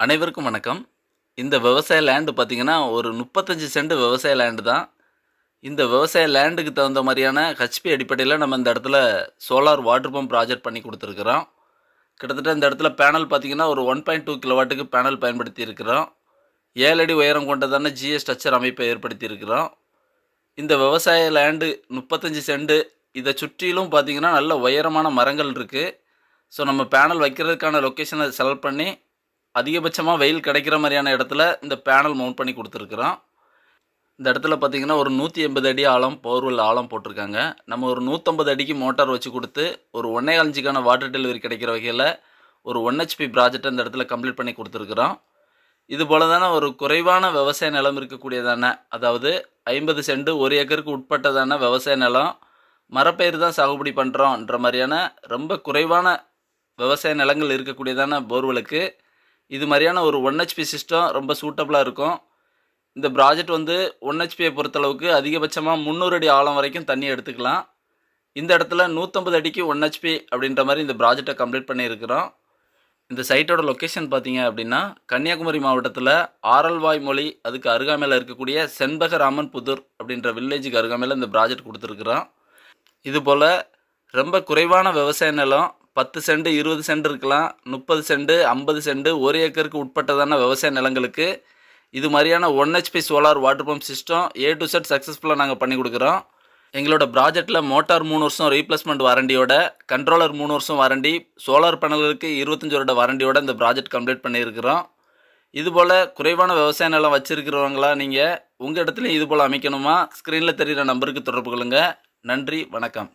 அனைவருக்கும் வணக்கம். இந்த விவசாய லேண்டு பார்த்தீங்கன்னா ஒரு முப்பத்தஞ்சு சென்ட் விவசாய லேண்டு தான். இந்த விவசாய லேண்டுக்கு தகுந்த மாதிரியான ஹெச்பி அடிப்படையில் நம்ம இந்த இடத்துல சோலார் வாட்டர் பம்ப் ப்ராஜெக்ட் பண்ணி கொடுத்துருக்குறோம். கிட்டத்தட்ட இந்த இடத்துல பேனல் பார்த்தீங்கன்னா ஒரு ஒன் பாயிண்ட் டூ கிலோவாட்டுக்கு பேனல் பயன்படுத்தி இருக்கிறோம் ஏழு அடி உயரம் கொண்டதான ஜிஎஸ் ஸ்ட்ரக்சர் அமைப்பை ஏற்படுத்தி இருக்கிறோம் இந்த விவசாய லேண்டு முப்பத்தஞ்சு சென்டு இதை சுற்றிலும் பார்த்தீங்கன்னா நல்ல உயரமான மரங்கள் இருக்குது ஸோ நம்ம பேனல் வைக்கிறதுக்கான லொக்கேஷனை செலக்ட் பண்ணி அதிகபட்சமாக வெயில் கிடைக்கிற மாதிரியான இடத்துல இந்த பேனல் மவுண்ட் பண்ணி கொடுத்துருக்குறோம். இந்த இடத்துல பார்த்தீங்கன்னா ஒரு நூற்றி எண்பது அடி ஆழம் போர்வெல் ஆழம் போட்டிருக்காங்க. நம்ம ஒரு நூற்றம்பது அடிக்கு மோட்டார் வச்சு கொடுத்து ஒரு ஒன்றே அஞ்சுக்கான வாட்டர் டெலிவரி கிடைக்கிற வகையில் ஒரு ஒன் ஹெச்பி ப்ராஜெக்ட் இந்த இடத்துல கம்ப்ளீட் பண்ணி கொடுத்துருக்குறோம். இது போல தானே ஒரு குறைவான விவசாய நிலம் இருக்கக்கூடியதான அதாவது ஐம்பது சென்ட் ஒரு ஏக்கருக்கு உட்பட்டதான விவசாய நிலம் மரப்பயிர் தான் சாகுபடி பண்ணுறோன்ற மாதிரியான ரொம்ப குறைவான விவசாய நிலங்கள் இருக்கக்கூடியதான போர்வெலுக்கு இது மாதிரியான ஒரு ஒன் ஹெச்பி சிஸ்டம் ரொம்ப சூட்டபுளாக இருக்கும். இந்த ப்ராஜெக்ட் வந்து ஒன் ஹெச்பியை பொறுத்தளவுக்கு அதிகபட்சமாக முந்நூறு அடி ஆழம் வரைக்கும் தண்ணி எடுத்துக்கலாம். இந்த இடத்துல நூற்றம்பது அடிக்கு ஒன் ஹெச்பி அப்படின்ற மாதிரி இந்த ப்ராஜெக்டை கம்ப்ளீட் பண்ணியிருக்கிறோம். இந்த சைட்டோட லொக்கேஷன் பார்த்தீங்க அப்படின்னா கன்னியாகுமரி மாவட்டத்தில் ஆரல்வாய் மொழி அதுக்கு அருகாமையில் இருக்கக்கூடிய செண்பகராமன் புதூர் அப்படின்ற வில்லேஜுக்கு அருகாமையில் இந்த ப்ராஜெக்ட் கொடுத்துருக்குறோம். இது போல் ரொம்ப குறைவான விவசாய நிலம் பத்து சென்ட் இருபது சென்ட் இருக்கலாம் முப்பது சென்ட் ஐம்பது சென்ட் ஒரு ஏக்கருக்கு உட்பட்டதான விவசாய நிலங்களுக்கு இது மாதிரியான one HP solar water pump system A to Z சக்ஸஸ்ஃபுல்லாக நாங்கள் பண்ணி கொடுக்குறோம். எங்களோட ப்ராஜெக்ட்டில் மோட்டார் மூணு வருஷம் ரீப்ளேஸ்மெண்ட் வாரண்டியோட கண்ட்ரோலர் மூணு வருஷம் வாரண்டி சோலார் பேனல்களுக்கு இருபத்தஞ்சு வருட வாரண்டியோட இந்த ப்ராஜெக்ட் கம்ப்ளீட் பண்ணியிருக்கிறோம். இதுபோல் குறைவான விவசாய நிலம் வச்சுருக்கிறவங்களா நீங்கள் உங்கள் இடத்துலையும் இதுபோல் அமைக்கணுமா? ஸ்க்ரீனில் தெரிகிற நம்பருக்கு தொடர்பு கொள்ளுங்கள் நன்றி வணக்கம்.